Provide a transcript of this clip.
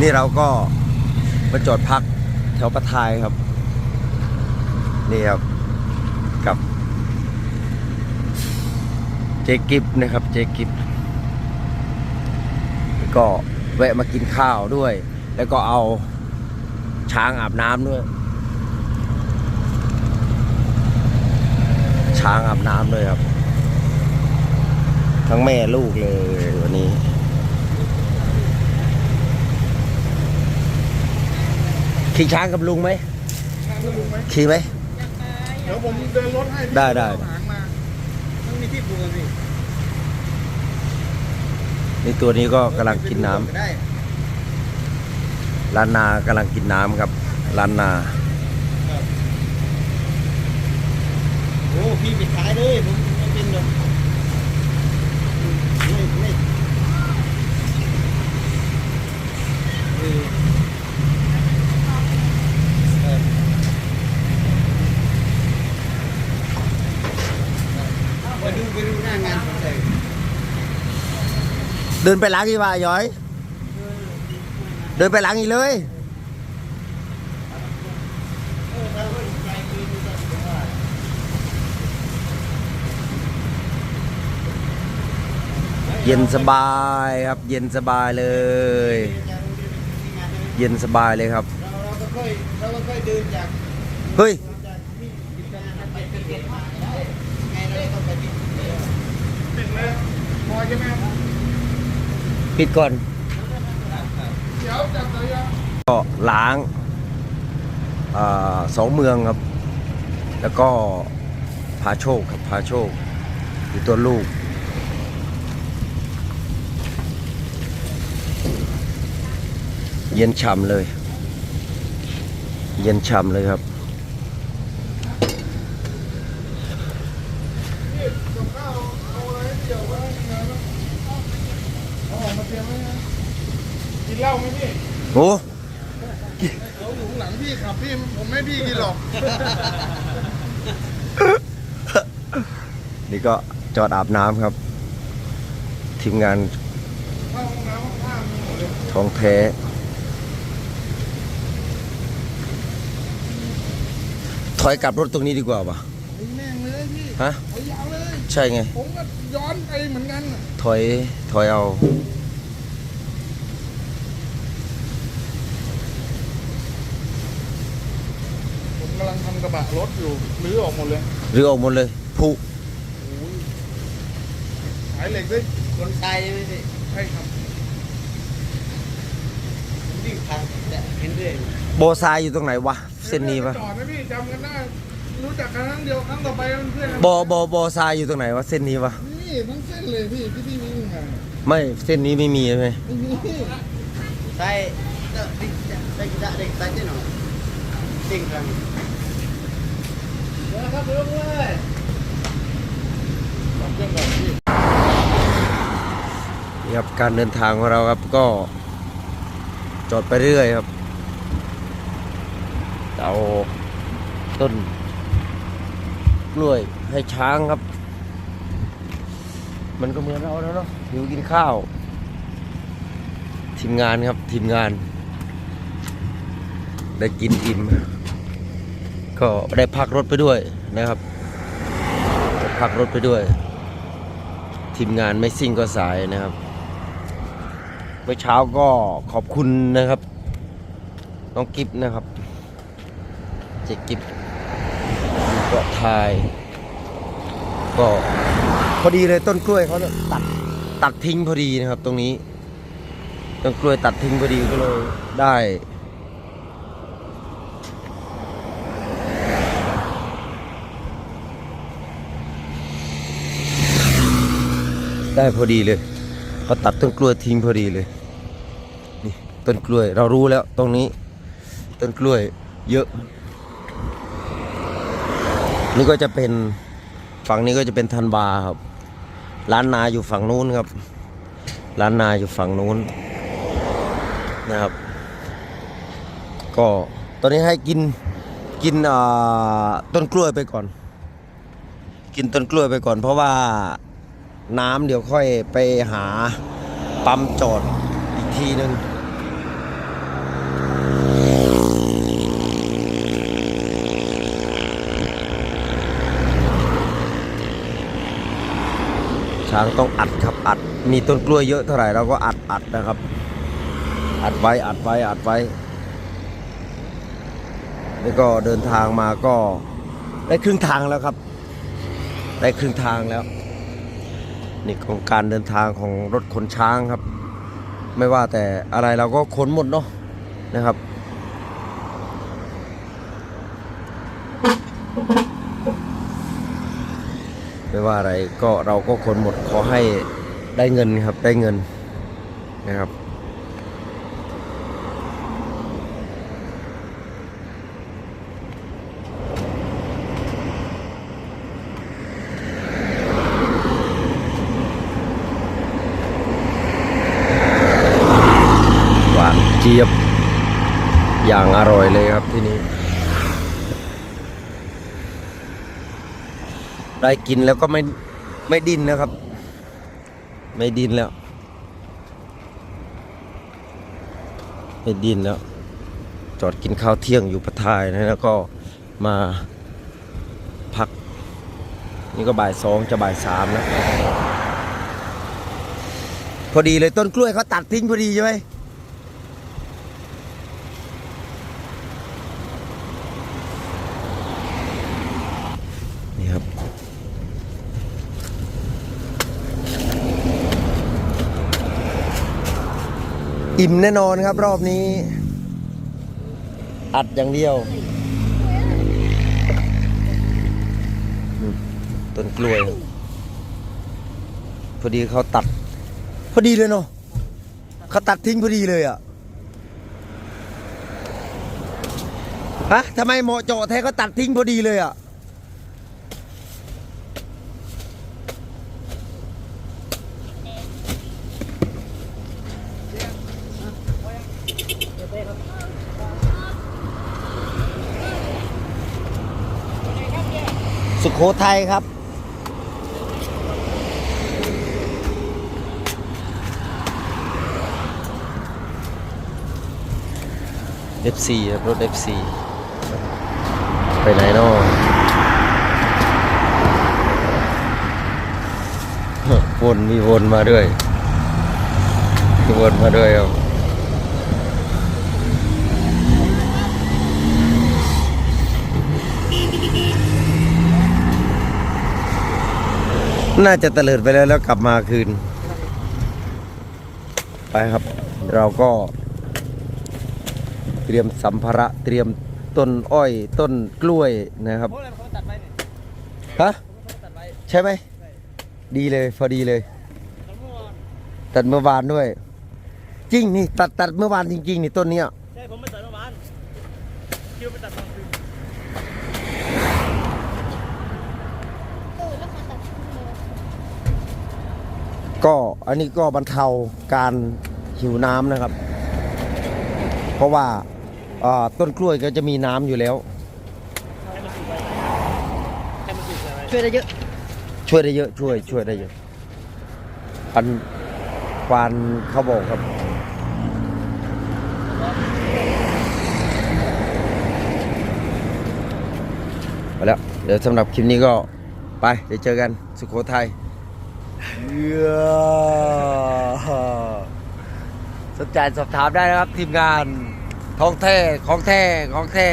นี่เราก็มาจอดพักแถวประทายครับ นี่ครับกับ เจกิฟนะครับ เจกิฟก็แวะมากินข้าวด้วย แล้วก็เอาช้างอาบน้ำด้วย ช้างอาบน้ำด้วยครับ ทั้งแม่ลูกเลยวันนี้ ขี่ช้างกับลุงไหมทางจะลุงไหมขี่ไหมเดี๋ยวผมเดินรถให้พี่ได้ได้เอาหางมาต้องมีที่ปูกันพี่นี่ตัวนี้ก็กำลังกินน้ำได้ล้านนากำลังกินน้ำครับล้านนาโอ้พี่ปิดท้ายเลยผมไม่เป็นหรอกไม่ไม่เออเออไปดูไปดูห น้างานเลยเดินไปล้างอีกว่าย้อย เดินไปล้างอีกเลย เย็นสบายครับ เย็นสบายเลย เย็นสบายเลยครับ เราเราก็ค่อยเราก็ค่อยเดินจากเฮ้ย จากที่กิจการไปเป็นเกมาได้ไงเราต้องไปที่ติดเลย พอใช่ไหมปิดก่อน เดี๋ยวจับเลยอะก็ล้างอาสองเมืองครับ แล้วก็พาโชคครับพาโชคอยู่ตัวลูกเย็นฉ่ำเลย เย็นฉ่ำเลยครับ นี่กับข้าวเอาอะไรเดี๋ยวว่ายังไงบ้างเอาออกมาเตรียมไว้นะกินเหล้าไหมพี่ โอ้เอาอยู่ข้างหลังพี่ขับพี่ผมไม่พี่กินหรอกนี่ก็จอดอาบน้ำครับ ทีมงานเข้าห้องน้ำห้องท่ามีหมดเลยท้องแท้ถอยกลับรถตรงนี้ดีกว่าปะไอ้แม่งเลยพี่ฮะเอายาวเลย ใช่ไง ผมก็ย้อนไปเหมือนกันน่ะถอย ถอยเอา ผมกำ ลังทำกระบะรถอยู่รื้อออกหมดเลยหรือออกหมดเลยผูขายเหล็กด้วยคนไทยใช่ไหมพี่ใช่ครับวิ่งทางเนี่ยเห็นด้วยโบซายอยู่ตรงไหนวะ เส้นนี้ปะจอดนะพี่จำกันได้รู้จักกันครั้งเดียวครั้งต่อไปเป็นเพื่อนกันโบโบโบซายอยู่ตรงไหนวะเส้นนี้ปะนี่ทั้งเส้นเลยพี่ที่พี่วิ่งมาไม่เส้นนี้ไม่มีใช่ไหมไม่มี Saya tak saya tidak ada saja no. Ting kan. เดี๋ย วครับเดี๋ยวเลยทำเครื่องก่อนพี่นี่ครับการเดินทางของเราครับก็จอดไปเรื่อยครับเอาต้นกล้วยให้ช้างครับ มันก็เหมือนเราแล้วเนาะหิวกินข้าว ทีมงานครับทีมงาน ได้กินอิ่ม ก็ได้พักรถไปด้วยนะครับ พักรถไปด้วย ทีมงานไม่ซิ่งก็สายนะครับเมื่อเช้าก็ขอบคุณนะครับ น้องกิฟนะครับ เจกิฟก็ทาย ก็พอดีเลยต้นกล้วยเขาเนี่ยตัดตัดทิ้งพอดีนะครับ ตรงนี้ต้นกล้วยตัดทิ้งพอดีก็เลยได้ ได้พอดีเลยเขาตัดต้นกล้วยทิ้งพอดีเลยนี่ต้นกล้วยเรารู้แล้วตรงนี้ ต้นกล้วยเยอะ นี่ก็จะเป็นฝั่งนี้ก็จะเป็นธันวาครับร้านนาอยู่ฝั่งนู้นครับร้านนาอยู่ฝั่งนู้นนะครับ ก็ตอนนี้ให้กินกินอ่าต้นกล้วยไปก่อน กินต้นกล้วยไปก่อนเพราะว่า น้ำเดี๋ยวค่อยไปหาปั๊มจอดอีกทีนึงช้างต้องอัดครับอัดมีต้นกล้วยเยอะเท่าไหร่เราก็อัดอัดนะครับ อัดไว้อัดไว้อัดไว้แล้วก็เดินทางมาก็ได้ครึ่งทางแล้วครับ ได้ครึ่งทางแล้ว นี่ของการเดินทางของรถขนช้างครับ ไม่ว่าแต่อะไรเราก็ขนหมดเนาะนะครับไม่ว่าอะไรก็เราก็ขนหมดขอให้ได้เงินครับได้เงินนะครับ หวานเจี๊ยบ อย่างอร่อยเลยครับที่นี่ ได้กินแล้วก็ไม่ไม่ดิ้นนะครับ ไม่ดิ้นแล้ว ไม่ดิ้นแล้ว จอดกินข้าวเที่ยงอยู่พัทายนะแล้วก็มาพัก นี่ก็บ่ายสองจะบ่ายสามแล้วพอดีเลยต้นกล้วยเขาตัดทิ้งพอดีใช่ไหม อิ่มแน่นอนครับรอบนี้ อัดอย่างเดียว ต้นกล้วย พอดีเขาตัด พอดีเลยเนาะเขาตัดทิ้งพอดีเลยอะฮะทำไมเหมาะเจาะแท้เขาตัดทิ้งพอดีเลยอะ สุขทัยครับ FC ครับรถ FC ไปไหนเนาะวนมีวนมาด้วยมีวนมาด้วยครับ น่าจะเตลิดไปแล้วแล้วกลับมาคืน ไปครับ เราก็ เตรียมสัมภาระเตรียมต้นอ้อยต้นกล้วยนะครับตัดไว้เนี่ยฮะใช่ไหมดีเลย พอดีเลย ตัดเมื่อวานด้วย จริงนี่ตัดตัดเมื่อวานจริงๆนี่ต้นเนี้ยใช่ผมไม่ตัดเมื่อวานคิวไปตัดตอนคืน ก็อันนี้ก็บรรเทาการหิวน้ำนะครับ เพราะว่าอ่าต้นกล้วยก็จะมีน้ำอยู่แล้วให้มันสุกไว้ให้มันสุกไว้ช่วยได้เยอะ ช่วยได้เยอะ ช่วย ช่วยได้เยอะอันควานเขาบอกครับ ไปแล้ว เดี๋ยวสำหรับคลิปนี้ก็ไป เดี๋ยวเจอกันสุโขทัย เย้สนใจสอบถามได้นะครับ ทีมงานของแท้ของแท้ของแท้